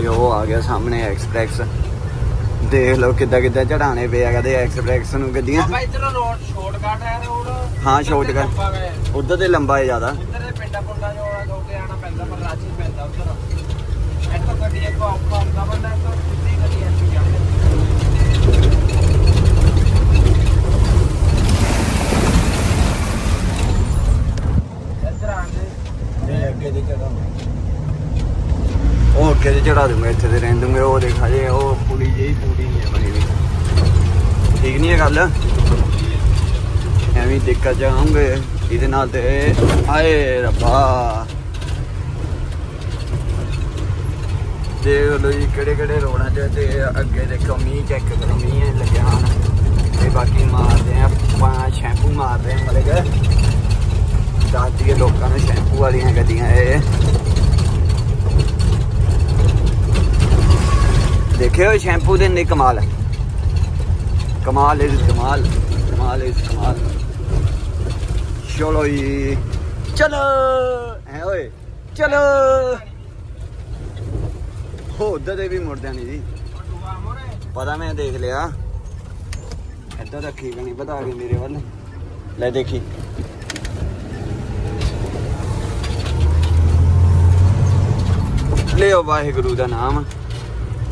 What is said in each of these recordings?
ਤੇ ਉਹ ਆ ਗਿਆ ਸਾਹਮਣੇ ਐਕਸਪ੍ਰੈਸ ਦੇਖ ਲਓ ਕਿੱਦਾਂ ਕਿੱਦਾਂ ਚੜਾਣੇ ਪਿਆ ਕਦੇ ਐਕਸਪ੍ਰੈਸ ਨੂੰ ਗੱਡੀਆਂ। ਬਾਬਾ ਇੱਧਰ ਰੋਡ ਸ਼ਾਰਟਕਟ ਹੈ ਰੋਡ ਹਾਂ, shortcut। ਉਧਰ ਦੇ ਲੰਬਾ ਹੈ ਜ਼ਿਆਦਾ। ਉੱਧਰ ਦੇ ਪਿੰਡਾਂ ਪੁੰਡਾਂ ਚੋਂ ਆਉਣਾ ਹੋ ਕੇ ਆਣਾ ਪੈਂਦਾ ਪਰ ਰਾਜੀ ਪੈਂਦਾ ਉੱਧਰ। ਇੱਥੋਂ ਗੱਡੀ ਇੱਕ ਔਖਾ ਹੁੰਦਾ ਬੰਦਾ ਇੱਥੋਂ ਸਿੱਧੀ ਗੱਡੀ ਐਸੀ ਜਾਂਦੀ। ਇੱਧਰ ਆਂਦੇ ਤੇ ਅੱਗੇ ਦੇ ਚੜਾ ਉਹ ਅੱਗੇ ਦੇ ਚੜਾ ਦੂੰਗਾ, ਇੱਥੇ ਦੇ ਰਹਿਣ ਦੂੰਗੇ, ਉਹ ਦੇਖਾ ਜੇ ਉਹ ਪੁਲੀ ਜਿਹੀ ਪੂਰੀ ਨਹੀਂ ਹੈ ਬਣੀ ਵੀ। ਠੀਕ ਨਹੀਂ ਹੈ ਗੱਲ? ਐਵੇਂ ਦਿੱਕਤ ਜਾਉਂਗੇ ਇਹਦੇ ਨਾਲ ਤੇ ਆਏ ਰੱਬਾ। ਦੇਖ ਲਓ ਜੀ, ਕਿਹੜੇ ਕਿਹੜੇ ਰੋਡਾਂ 'ਚ ਤੇ ਅੱਗੇ ਦੇਖੋ, ਮੀਂਹ ਚੈੱਕ ਕਰੋ, ਮੀਂਹ ਲੱਗਿਆ ਹਨ ਤੇ ਬਾਕੀ ਮਾਰਦੇ ਆ, ਆਪਾਂ ਸ਼ੈਂਪੂ ਮਾਰਦੇ ਆ ਮਲੇ ਗਏ ਦੱਸ ਦਈਏ ਲੋਕਾਂ ਨੂੰ ਸ਼ੈਂਪੂ ਵਾਲੀਆਂ ਗੱਡੀਆਂ ਇਹ। ਦੇਖਿਓ ਸ਼ੈਂਪੂ ਦੇ ਨੇ ਕਮਾਲ ਕਮਾਲ ਇਸ ਕਮਾਲ ਕਮਾਲ ਇਸ ਕਮਾਲ ਚਲੋ ਜੀ ਚਲੋ ਹੈ ਓਏ ਚਲੋ ਹੋ ਉਧਰ ਦੇ ਵੀ ਮੁੜਦਿਆਂ ਨਹੀਂ ਜੀ ਪਤਾ ਮੈਂ ਦੇਖ ਲਿਆ ਇੱਦਾਂ ਰੱਖੀ ਕਿ ਪਤਾ ਆ ਗਈ ਮੇਰੇ ਵੱਲ ਲੈ ਦੇਖੀ ਲਿਓ ਵਾਹਿਗੁਰੂ ਦਾ ਨਾਮ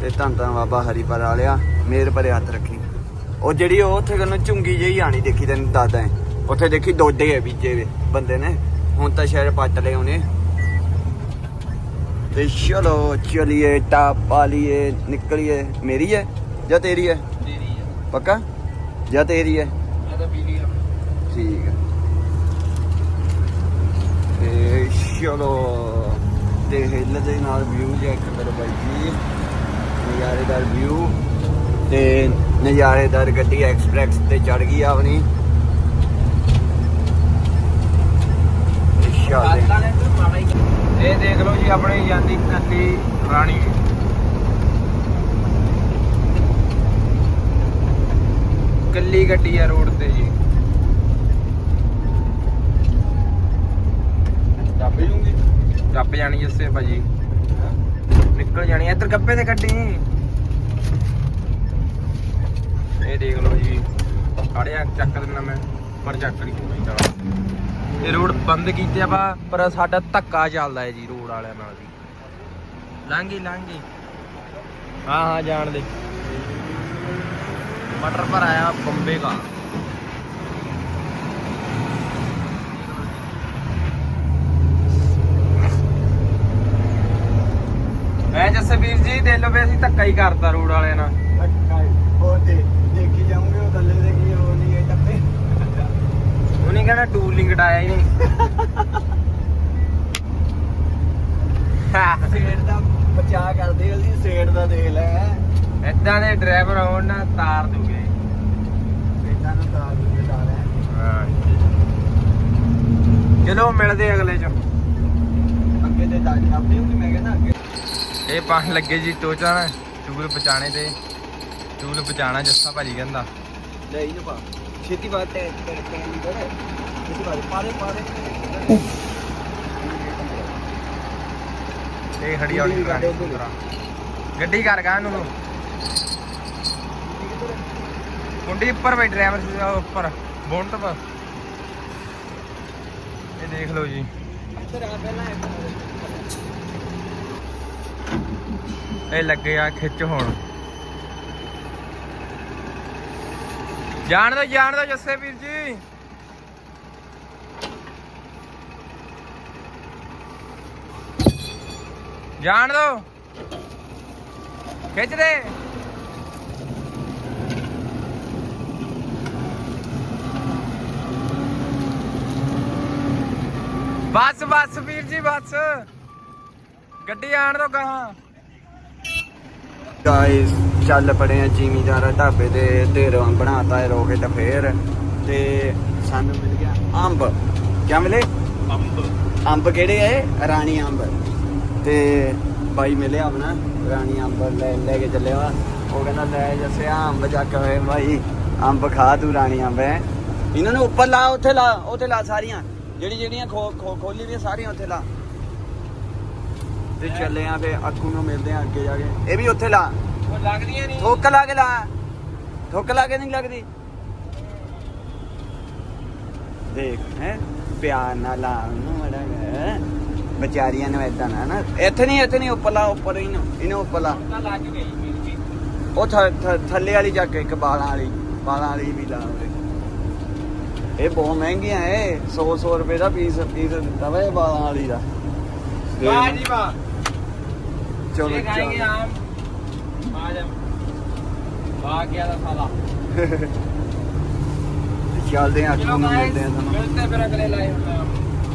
ਤੇ ਧੰਨ ਧੰਨ ਬਾਬਾ ਹਰੀਪੁਰ ਵਾਲਿਆ ਮੇਰ ਭਰੇ ਹੱਥ ਰੱਖੀ। ਉਹ ਜਿਹੜੀ ਉਹ ਉੱਥੇ ਕੰਨੋਂ ਚੁੰਗੀ ਜਿਹੀ ਆਣੀ ਦੇਖੀ ਤੈਨੂੰ ਦਾਦਾ ਹੈ ਉੱਥੇ ਦੇਖੀ ਦੋਡੇ ਹੈ ਬੀਜੇ ਵੇ ਬੰਦੇ ਨੇ। ਹੁਣ ਤਾਂ ਸ਼ਾਇਦ ਪੱਟ ਲਏ ਉਹਨੇ। ਤੇ ਚਲੋ ਚਲਿਏ ਟਾਪ ਪਾ ਲਈਏ ਨਿਕਲੀਏ। ਮੇਰੀ ਹੈ ਜਾਂ ਤੇਰੀ ਹੈ ਤੇਰੀ ਆ ਪੱਕਾ? ਜਾਂ ਤੇਰੀ ਹੈ ਆ। ਠੀਕ ਹੈ ਤੇ ਚਲੋ ਤੇ ਹਿੱਲ ਦੇ ਨਾਲ ਵਿਊ ਚੈੱਕ ਕਰੋ ਬਾਈ ਜੀ। ਨਜ਼ਾਰੇਦਾਰ ਵਿਊ ਤੇ ਨਜ਼ਾਰੇਦਾਰ ਗੱਡੀ ਐਕਸਪ੍ਰੈਸ ਤੇ ਚੜ ਗਈ ਆਪਣੀ। ਇਹ ਦੇਖ ਲਓ ਜੀ ਆਪਣੇ ਜਾਂਦੀ ਕੱਲੀ ਰਾਣੀ। ਕੱਲੀ ਗੱਡੀ ਆ ਰੋਡ ਤੇ ਜੀ। ਜੂਗੀ ਟੱਪ ਜਾਣੀ ਜੱਸੇ ਭਾਜੀ। ਨਿਕਲ ਜਾਣੀ ਇੱਧਰ ਗੱਪੇ ਤੇ ਗੱਡੀ। ਇਹ ਦੇਖ ਲਓ ਜੀ। ਖੜਿਆ, ਚੱਕ ਦਿੰਦਾ ਮੈਂ, ਪਰ ਚੱਕ ਨਹੀਂ ਕੋਈ ਤਾਂ। ਇਹ ਰੋਡ ਬੰਦ ਕੀਤੇ ਆਪਾਂ, ਪਰ ਸਾਡਾ ਧੱਕਾ ਚੱਲਦਾ ਹੈ ਜੀ ਰੋਡ ਵਾਲਿਆਂ ਨਾਲ ਵੀ। ਲਾਂਗੀ ਲਾਂਗੀ ਹਾਂ ਹਾਂ, ਜਾਣ ਦੇ। ਮਟਰ ਪਰ ਆਇਆ ਬੰਬੇ ਦਾ। ਐ ਜੱਸੇ ਵੀਰ ਜੀ ਦੇ ਲੋ ਵੀ ਅਸੀਂ ਧੱਕਾ ਹੀ ਕਰਤਾ ਰੋਡ ਵਾਲਿਆਂ ਨਾਲ। ਉਹ ਤੇ ਦੇਖੀ ਜਾਉਂਗੇ ਉਹ ਥੱਲੇ ਦੇ ਕੀ ਉਹ ਨਹੀਂ ਹੈ ਟੱਪੇ ਉਹਨੇ ਕਹਿੰਦਾ ਟੂਲਿੰਗ ਕਟਾਇਆ ਹੀ ਨਹੀਂ ਸੇਡ ਦਾ ਬਚਾ ਕਰਦੇ ਅਸੀਂ ਸੇਡ ਦਾ ਦੇਖ ਲੈ। ਇਦਾਂ ਦੇ ਡਰਾਈਵਰ ਆਉਣ ਨਾ ਤਾਰ ਦੂਗੇ ਬੇਟਾ ਨੂੰ ਤਾਰ ਦੂਗੇ ਤਾਰ ਹੈ। ਹਾਂ। ਚਲੋ ਮਿਲਦੇ ਅਗਲੇ ਚ। ਅੱਗੇ ਤੇ ਤਾਂ ਆਪਣੀ ਹੁੰਦੀ ਮੈਂ ਕਹਿੰਦਾ ਅੱਗੇ ਇਹ ਪਾਣ ਲੱਗੇ ਜੀ ਟੋਚਾ ਨਾ ਚੂਲ ਪਚਾਣੇ ਤੇ ਚੂਲ ਪਚਾਣਾ ਜੱਸਾ ਭਾਜੀ ਕਹਿੰਦਾ। ਲੈ ਇਹ ਪਾ ਛੇਤੀ ਬਾਤ ਤੇ ਤੇ ਨਹੀਂ ਕਰੇ ਛੇਤੀ ਬਾਤ ਪਾਰੇ ਪਾਰੇ ਇਹ ਖੜੀ ਆਉਣੀ ਗੱਡੀ ਕਰ। ਗਾ ਇਹਨੂੰ। ਕੁੰਡੀ ਉੱਪਰ ਬੈਠ ਡਰਾਈਵਰ ਉੱਪਰ ਬੋਨਟ ਪਰ। ਇਹ ਦੇਖ ਲਓ ਜੀ। ਇੱਧਰ ਆ ਪਹਿਲਾਂ ਇਹ ਲੱਗੇ ਆ ਖਿੱਚ ਹੁਣ। ਜਾਣ ਦੋ ਜਾਣ ਦੋ ਜੱਸੇ ਵੀਰ ਜੀ। ਜਾਣ ਦੋ। ਖਿੱਚ ਦੇ। ਬਸ ਬਸ ਵੀਰ ਜੀ, ਬਸ। ਗੱਡੀ ਆਣ ਦੋ ਗਾਹਾਂ। ਗਾਇਸ ਚੱਲ ਪੜੇ ਆ ਜ਼ਿਮੀਦਾਰ ਢਾਬੇ ਤੇ ਢੇਰੋਂ ਬਣਾਤਾ ਹੈ ਰੋਕੇ ਤਾਂ ਫੇਰ ਤੇ ਸਾਨੂੰ ਮਿਲ ਗਿਆ ਅੰਬ। ਕੀ ਮਿਲੇ? ਅੰਬ। ਅੰਬ ਕਿਹੜੇ ਐ ਰਾਣੀ ਅੰਬ। ਤੇ ਬਾਈ ਮਿਲਿਆ ਆਪਣਾ ਰਾਣੀ ਅੰਬ ਲੈ ਲੈ ਕੇ ਚੱਲਿਆ। ਉਹ ਕਹਿੰਦਾ ਲੈ ਜੱਸਿਆ ਅੰਬ ਚੱਕ ਹੋਏ ਬਾਈ। ਅੰਬ ਖਾ ਤੂੰ ਰਾਣੀ ਅੰਬ ਹੈ। ਇਹਨਾਂ ਨੂੰ ਉੱਪਰ ਲਾ ਉੱਥੇ ਲਾ ਉੱਥੇ ਲਾ ਸਾਰੀਆਂ। ਜਿਹੜੀ ਜਿਹੜੀਆਂ ਖੋਲੀ ਦੀਆਂ ਸਾਰੀਆਂ ਉੱਥੇ ਲਾ। ਤੇ ਚੱਲੇ ਆ ਫੇ ਅੱਖੂ ਨੂੰ ਮਿਲਦੇ ਆ ਅੱਗੇ ਜਾ ਕੇ। ਇਹ ਵੀ ਉੱਥੇ ਲਾ। ਉਹ ਲੱਗਦੀਆਂ ਨਹੀਂ ਥੁੱਕ ਲਾ ਕੇ ਲਾ। ਥੁੱਕ ਲਾ ਕੇ ਨਹੀਂ ਲੱਗਦੀ। ਦੇਖ ਹੈ? ਪਿਆਰ ਨਾਲ ਲਾ ਉਹਨੂੰ ਮੜਾ ਵਿਚਾਰੀਆਂ ਨੂੰ ਏਦਾਂ ਨਾ ਨਾ। ਇੱਥੇ ਨਹੀਂ ਇੱਥੇ ਨਹੀਂ ਉੱਪਰ ਲਾ ਉੱਪਰ ਇਹਨੂੰ ਇਹਨੂੰ ਉੱਪਰ ਲਾ। ਤਾਂ ਲੱਗ ਗਈ ਮੇਰੀ ਵੀ। ਉਹ ਥ- ਥ- ਥੱਲੇ ਵਾਲੀ ਚੱਕ ਇੱਕ ਬਾਲਾਂ ਵਾਲੀ। ਬਾਲਾਂ ਵਾਲੀ ਵੀ ਲਾ ਉਰੇ। ਇਹ ਬਹੁਤ ਮਹਿੰਗੀਆਂ ਏ 100 100 ਰੁਪਏ ਦਾ ਪੀਸ ਪੀਸ ਦਿੱਤਾ ਵਾ ਇਹ ਬਾਲਾਂ ਵਾਲੀ ਦਾ। ਵਾਹ ਜੀ ਵਾਹ। चलो खाएँगे आम आज हम भाग गया था साला। चलते हैं अच्छा मिलते हैं मिलते हैं फिर अगले लाइव में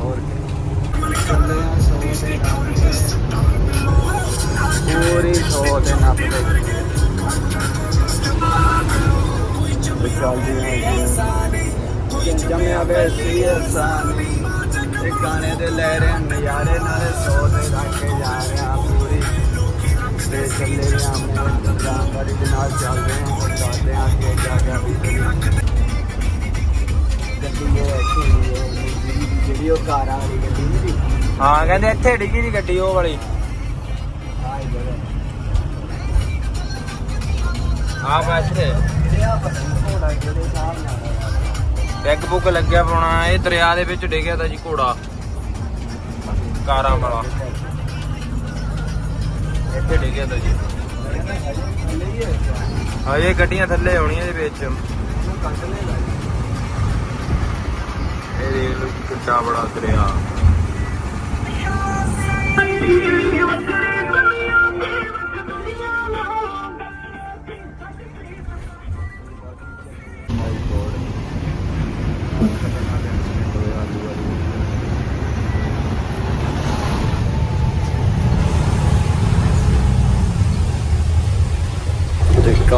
और चलते हैं पूरी सौ दिन आप चलती हैं तो जमे अबे सीएसआनी गाने तो दे लहरें नजारे नाले सौ दे रखे जा रहे हैं पूरी। ਦੇ ਕੇ ਰਹੇ ਆ ਚੱਲੇ ਆ ਜਾਣਕਾਰੀ ਦੇ ਨਾਲ ਚੱਲਦੇ ਆ ਤੇ ਚੱਲਦੇ ਆ ਅੱਗੇ ਜਾ ਕੇ ਵੀ ਗੱਡੀ ਉਹ ਇੱਥੇ ਹੀ ਹੈ, ਜਿਹੜੀ- ਉਹ ਕਾਰਾਂ ਵਾਲੀ ਗੱਡੀ ਨਹੀਂ ਹਾਂ ਕਹਿੰਦੇ ਇੱਥੇ ਡਿੱਗੀ ਦੀ ਗੱਡੀ ਉਹ ਵਾਲੀ। ਆ ਇਹ ਆ ਆ। ਪੈਗ ਬੁੱਕ ਲੱਗਿਆ ਪਾਉਣਾ ਇਹ ਦਰਿਆ ਦੇ ਵਿੱਚ ਡਿੱਗਿਆ ਤਾਂ ਜੀ ਘੋੜਾ। ਕਾਰਾਂ ਵਾਲਾ। ਇੱਥੇ ਡਿੱਗਿਆ ਤਾਂ ਜੀ। ਹਜੇ ਗੱਡੀਆਂ ਥੱਲੇ ਆਉਣੀਆਂ ਇਹਦੇ ਵਿੱਚ। ਇਹ ਦੇਖ ਲਓ ਕਿੱਡਾ ਬੜਾ ਦਰਿਆ।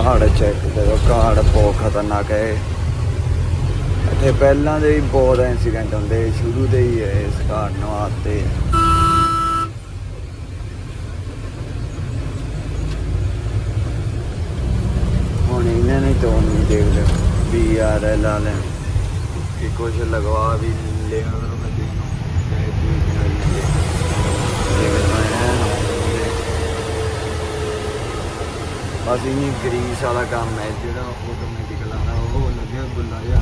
ਤੇ ਚੈੱਕ ਕਰੋ ਕਹਾੜ ਬਹੁਤ ਖਤਰਨਾਕ ਹੈ। ਇੱਥੇ ਪਹਿਲਾਂ ਦੇ ਹੀ ਬਹੁਤ ਐਕਸੀਡੈਂਟ ਹੁੰਦੇ, ਸ਼ੁਰੂ ਦੇ ਹੀ ਹੈ ਇਸ ਕਹਾੜ ਆਤੇ ਹੁਣ ਇਹਨਾਂ ਨੇ ਤੋਂ ਨਹੀਂ ਦੇਖ ਲਿਓ ਵੀ ਆ ਰਿਹਾ ਲਾ ਕਿ ਕੁਝ ਲਗਵਾ ਵੀ ਲੈ ਉਹਨਾਂ ਨੂੰ ਦੇ ਨੂੰ ਤੇ ਵੀ ਨਾਲ ਲੈ ਬਸ ਇਨੀ ਗਰੀਸ ਵਾਲਾ ਕੰਮ ਹੈ ਜਿਹੜਾ ਆਟੋਮੈਟਿਕਲ ਆਉਂਦਾ ਉਹ ਲੱਗਿਆ ਗੁੱਲਾ ਜਿਹਾ।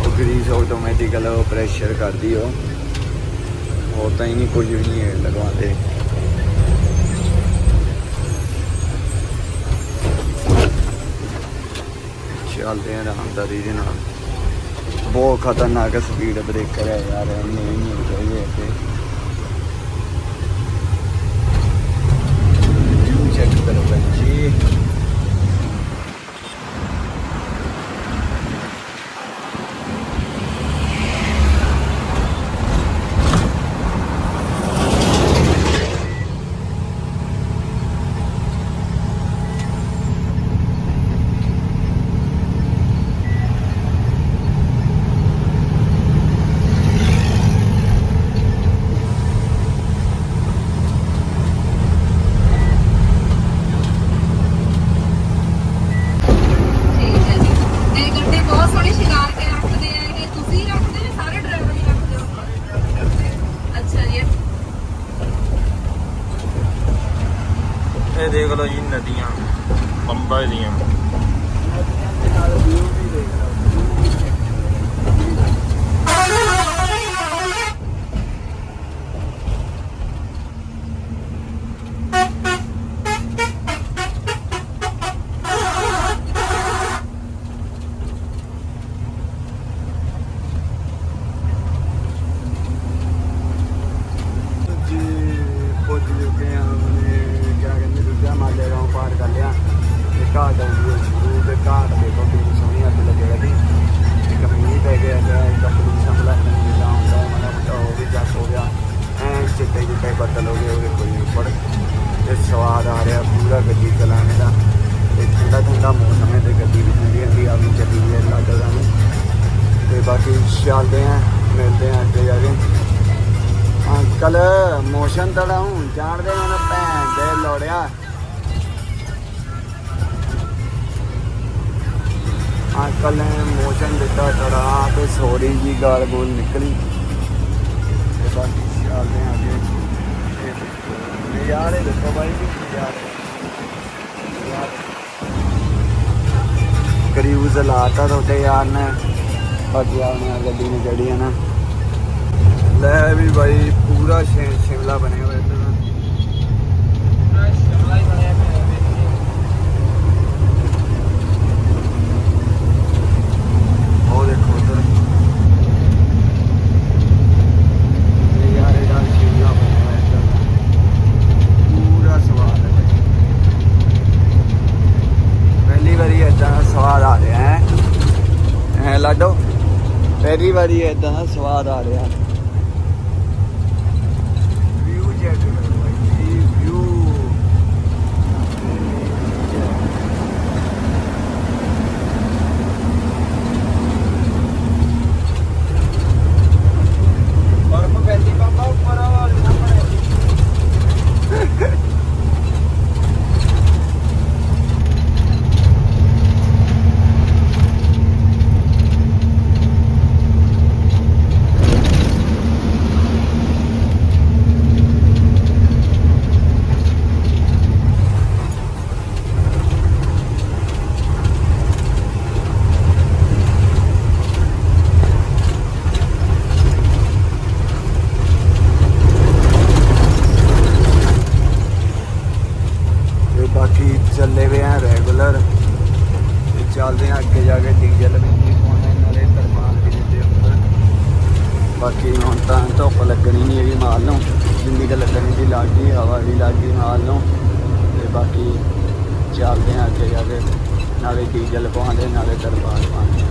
ਉਹ ਗਰੀਸ ਆਟੋਮੈਟਿਕਲ ਉਹ ਪ੍ਰੈਸ਼ਰ ਕਰਦੀ ਉਹ। ਉਹ ਤਾਂ ਹੀ ਨਹੀਂ ਕੁਝ ਵੀ ਨਹੀਂ ਲਗਵਾਉਂਦੇ ਚੱਲਦੇ ਆ ਆਰਾਮਦਾਰੀ ਦੇ ਨਾਲ। ਬਹੁਤ ਖਤਰਨਾਕ ਸਪੀਡ ਬ੍ਰੇਕਰ ਹੈ ਯਾਰ, ਇੰਨੇ ਨਹੀਂ ਚਾਹੀਏ ਤੇ ਚੈੱਕ ਕਰੋ ਬੱਚੀ ਠੀਕ ਹੈ ਜੀ ਇਹ ਗੱਡੀ ਬਹੁਤ ਸੋਹਣੀ ਸ਼ਿੰਗਾਰ ਕੇ ਰੱਖਦੇ ਆ ਇਹ ਤੁਸੀਂ ਰੱਖਦੇ ਨੇ ਸਾਰੇ ਡਰਾਈਵਰ ਹੀ ਰੱਖਦੇ ਹੋ ਅੱਛਾ ਜੀ ਇਹ ਦੇਖ ਲਓ ਜੀ ਨਦੀਆਂ ਬੰਬਾ ਦੀਆਂ ਨਾਲ ਵੀਊ ਵੀ ਦੇਖ ਲਓ ਜੀ ਪਹੁੰਚ ਚੁੱਕੇ ਹਾਂ ਉਹਨੇ ਕੀ ਕਹਿੰਦੇ ਦੂਜਾ ਮਾਲੇ ਗਾਉਂ ਪਾਰ ਕਰ ਲਿਆ ਤੇ ਘਾਟ ਆਉਂਦੀ ਹੈ ਸ਼ੁਰੂ ਤੇ ਘਾਟ ਦੇਖੋ ਕਿੰਨੀ ਸੋਹਣੀ ਅੱਗ ਲੱਗੇਗਾ ਜੀ ਇੱਕ ਮੀਂਹ ਪੈ ਗਿਆ ਜਿਹੜਾ ਇੱਕ ਪੁਲਿਸ ਹਮਲਾ ਜਿਹੜਾ ਹੁੰਦਾ ਹੈ ਮਾੜਾ ਮੋਟਾ ਉਹ ਵੀ ਜੱਟ ਹੋ ਗਿਆ ਐ ਚਿੱਟੇ ਚਿੱਟੇ ਬੱਦਲ ਹੋ ਗਏ ਉਹਦੇ ਕੋਈ ਉੱਪਰ ਤੇ ਸਵਾਦ ਆ ਰਿਹਾ ਪੂਰਾ ਗੱਡੀ ਚਲਾਉਣੇ ਦਾ। ਤੇ ਠੰਡਾ ਠੰਡਾ ਮੌਸਮ ਹੈ ਤੇ ਗੱਡੀ ਵੀ ਠੰਡੀ ਠੰਡੀ ਆ, ਵੀ ਚੱਲੀ ਹੈ ਲੱਗਦਾ ਨੂੰ ਤੇ ਬਾਕੀ ਚੱਲਦੇ ਆ, ਮਿਲਦੇ ਆ ਅੱਗੇ ਜਾ ਕੇ। ਅੰਕਲ ਮੋਸ਼ਨ ਤੜਾਉਂ ਜਾਣਦੇ ਨੇ ਭੈਣ ਦੇ ਲੋੜਿਆ। ਅੰਕਲ ਨੇ ਮੋਸ਼ਨ ਦਿੱਤਾ ਤੜਾ ਤੇ ਸੋਰੀ ਜੀ, ਗਾਲ ਗੋਲ ਨਿਕਲੀ। ਤੇ ਬਾਕੀ ਚੱਲਦੇ ਆ ਅੱਗੇ। ਇਹ ਦੇਖੋ। ਕਰੀਊਜ਼ ਲਾਤਾ ਤੁਹਾਡੇ ਯਾਰ ਨੇ। ਬਾਕੀ ਆਪਣੀਆਂ ਗੱਡੀ ਨੇ ਚੜੀ ਆ ਨਾ। ਲੈ ਵੀ ਬਾਈ, ਪੂਰਾ ਸ਼ਿਮਲਾ ਬਣਿਆ ਹੋਇਆ ਇੱਧਰ ਨਾ। ਉਹ ਦੇਖੋ ਉਧਰ ਇਹ ਯਾਰ ਇਹਦਾ ਸ਼ਿਮਲਾ ਬਣਿਆ ਹੋਇਆ ਇੱਧਰ ਪੂਰਾ ਸਵਾਦ ਹੈ ਬਾਈ। ਪਹਿਲੀ ਵਾਰੀ ਏਦਾਂ ਦਾ ਸਵਾਦ ਆ ਰਿਹਾ ਹੈ ਐ ਲਾਡੋ ਪਹਿਲੀ ਵਾਰੀ ਏਦਾਂ ਦਾ ਸਵਾਦ ਆ ਰਿਹਾ ਵਿਊ ਚੈੱਕ ਕਰੋ ਬਾਈ ਵਿਊ ਬਰਫ ਪੈਂਦੀ ਬਾਬਾ ਉੱਪਰ ਸਾਹਮਣੇ ਤੇ ਬਾਕੀ ਚੱਲੇ ਵੇ ਆ ਰੈਗੂਲਰ ਤੇ ਚੱਲਦੇ ਆ ਅੱਗੇ ਜਾ ਕੇ ਡੀਜ਼ਲ ਵੀ ਨਹੀਂ ਪਾਉਣਾ ਨਾਲੇ ਤਰਮਾਨ ਵੀ ਦਿੱਤੇ ਉੱਪਰ ਬਾਕੀ ਹੁਣ ਤਾਂ ਧੁੱਪ ਲੱਗਣੀ ਨਹੀਂ ਇਹਦੀ ਮਾਲ ਨੂੰ। ਜਿੰਨੀ ਕੁ ਲੱਗਣੀ ਦੀ ਲੱਗ ਗਈ ਹਵਾ ਵੀ ਲੱਗ ਗਈ ਮਾਲ ਨੂੰ। ਤੇ ਬਾਕੀ ਚੱਲਦੇ ਆ ਅੱਗੇ ਜਾ ਕੇ। ਨਾਲੇ ਡੀਜ਼ਲ ਪਾਉਂਦੇ ਨਾਲੇ ਤਰਮਾਨ ਪਾਉਂਦੇ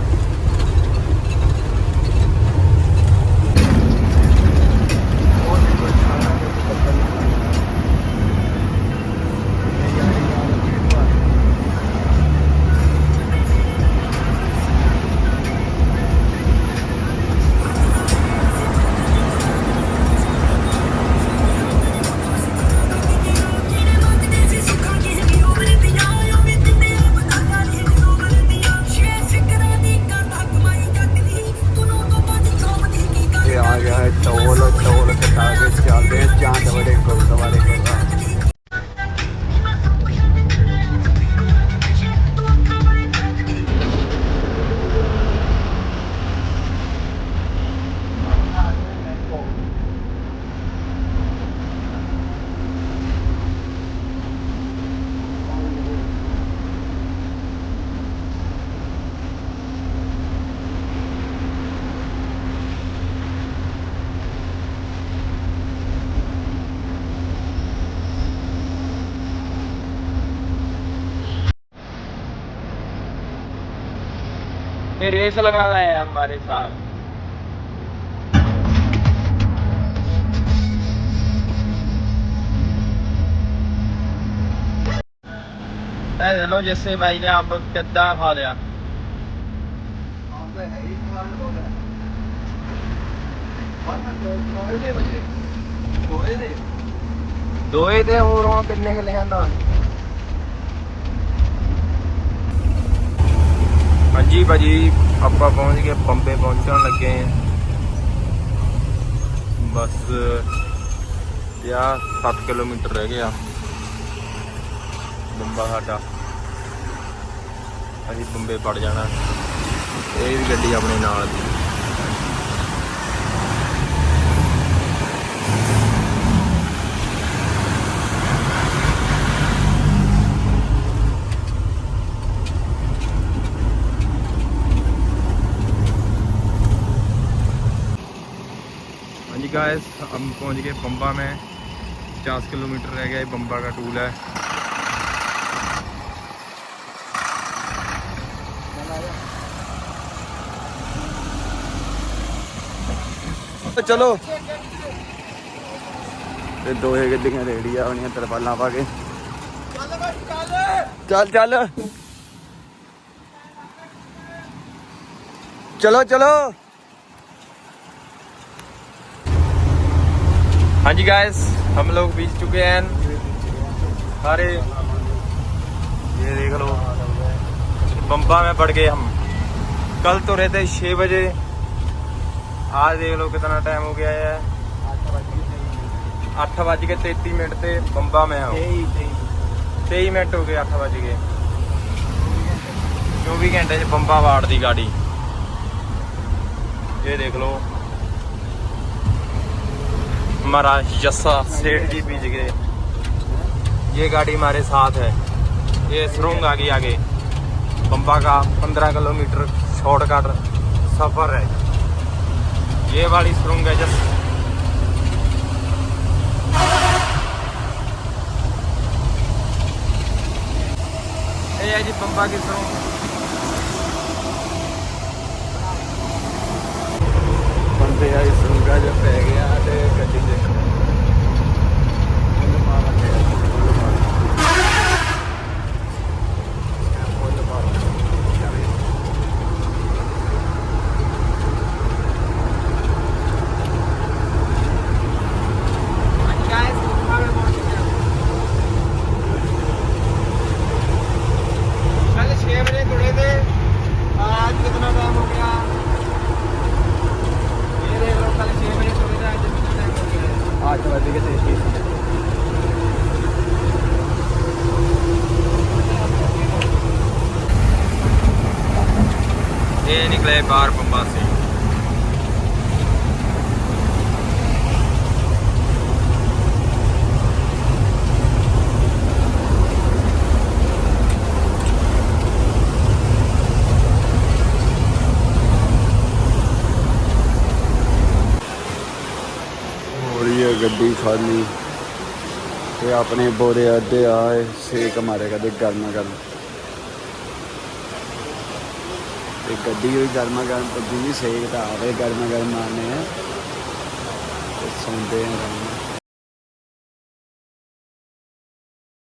ये रेस लगाना है हमारे साथ ऐ लो जैसे भाई ने आप गद्दा खा लिया ਦੋਏ ਤੇ ਹੋਰ ਹੁਣ ਕਿੰਨੇ ਕੁ ਲਿਆਂਦਾ ਹਾਂਜੀ ਭਾਜੀ, ਆਪਾਂ ਪਹੁੰਚ ਗਏ, ਬੰਬੇ ਪਹੁੰਚਣ ਲੱਗੇ ਆਂ ਬਸ ਯਾ 7 ਕਿਲੋਮੀਟਰ ਰਹਿ ਗਿਆ। ਬੰਬਾ ਸਾਡਾ। ਅਸੀਂ ਬੰਬੇ ਪੜ ਜਾਣਾ। ਇਹ ਵੀ ਗੱਡੀ ਆਪਣੇ ਨਾਲ ਦੀ। गाइस हम पहुँच गए बम्बा में। पचास किलोमीटर रह गया, बम्बा का टूल है। तो चलो। दो गड्डिया गड्डियाँ रेडी आ होनी तरपाल पा के। चल चल। चलो चलो। हाँ जी गाइस हम लोग बीज चुके हैं सारे ये देख लो बम्बा में पड़ गए हम कल तो रहते छः बजे आज देख लो कितना टाइम हो गया है अठ बज के तेती मिनट से बम्बा में हम तेई मिनट हो गए अठ बज के चौबी घंटे च बम्बा वाड़ दी गाड़ी ये देख लो हमारा यस्सा सेठ जी बीच गए ये गाड़ी हमारे साथ है। ये सुरंग आ गई आगे। बम्बा का 15 किलोमीटर शॉर्टकट सफ़र है। ये वाली सुरंग है जस ये है जी बम्बा की सुरंग। ਬੰਦੇ ਆ ਸੁੰਗਾ ਜਿਹਾ ਪੈ ਗਿਆ ਤੇ ਗੱਡੀ ਦੇਖੋ ਉਹਨੂੰ ਮਾਰਾਂਗੇ ਗੱਡੀ ਖਾਲੀ ਤੇ ਆਪਣੇ ਬੋਰੇ ਅੱਧੇ ਆਏ, ਸੇਕ ਮਾਰੇ ਕਦੇ ਗਰਮਾ ਗਰਮ। ਤੇ ਗੱਡੀ ਹੋਈ ਗਰਮਾ ਗਰਮ ਪੱਜੀ ਵੀ ਸੇਕ ਤਾਂ ਆਵੇ, ਗਰਮਾ ਗਰਮ ਮਾਰਨੇ ਆ। ਤੇ ਸੌਂਦੇ ਆ ਆਰਾਮ